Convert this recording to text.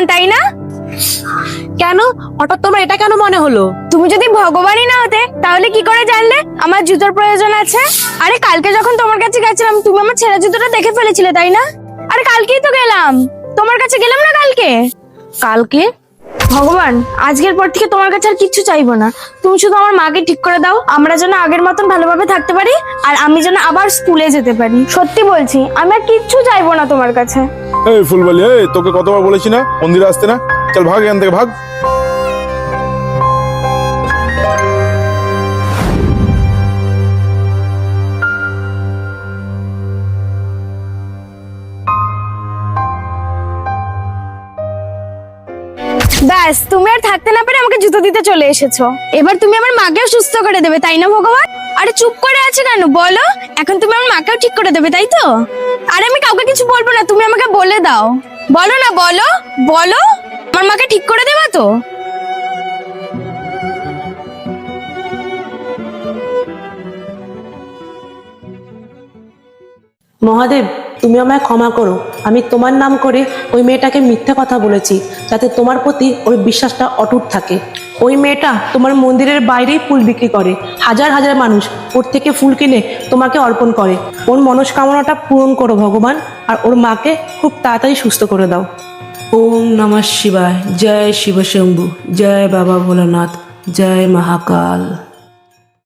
ভগবান, তাই না? কেন? হঠাৎ তোমার এটা কেন মনে হলো? তুমি যদি ভগবানই না হতে, তাহলে কি করে জানলে? আমার জুতোর প্রয়োজন আছে? আরে, কালকে যখন তোমার কাছে গেছিলাম, তুমি আমার ছেঁড়া জুতোটা দেখে ফেলেছিলে, তাই না? আরে, কালকেই তো গেলাম। তোমার কাছে গেলাম না কালকে? কালকে? ভগবান আজকের পর থেকে তোমার কাছে আর কিচ্ছু চাইব না। তুমি শুধু আমার মাকে ঠিক করে দাও আমরা যেন আগের মতন ভালোভাবে থাকতে পারি আর আমি যেন আবার স্কুলে যেতে পারি। সত্যি বলছি আমি আর কিচ্ছু চাইব না তোমার কাছে। এই ফুলবালি এই তোকে কতবার বলেছি না? মন্দিরে আসতে না? চল ভাগ এখান থেকে ভাগ। ব্যাস, তুমি আর থাকতে না পেরে আমাকে জুতো দিতে চলে এসেছ। এবার তুমি আমার মাকেও সুস্থ করে দেবে, তাই না ভগবান? আরে চুপ করে আছে কেন? বলো, এখন তুমি আমার মাকেও ঠিক করে দেবে, তাই তো? আরে আমি কাউকে কিছু বলব না, তুমি আমাকে বলে দাও। বলো না, বলো বলো, আমার মাকে ঠিক করে দেবা তো? মহাদেব, তুমি আমায় ক্ষমা করো। আমি তোমার নাম করে ওই মেয়েটাকে মিথ্যা কথা বলেছি, যাতে তোমার প্রতি ওই বিশ্বাসটা অটুট থাকে। ওই মেয়েটা তোমার মন্দিরের বাইরেই ফুল বিক্রি করে। হাজার হাজার মানুষ ওর থেকে ফুল কিনে তোমাকে অর্পণ করে। ওর মনস্কামনাটা পূরণ করো ভগবান, আর ওর মাকে খুব তাড়াতাড়ি সুস্থ করে দাও। ওম নমঃ শিবায়। জয় শিবশম্ভু জয় বাবা ভোলানাথ। জয় মহাকাল।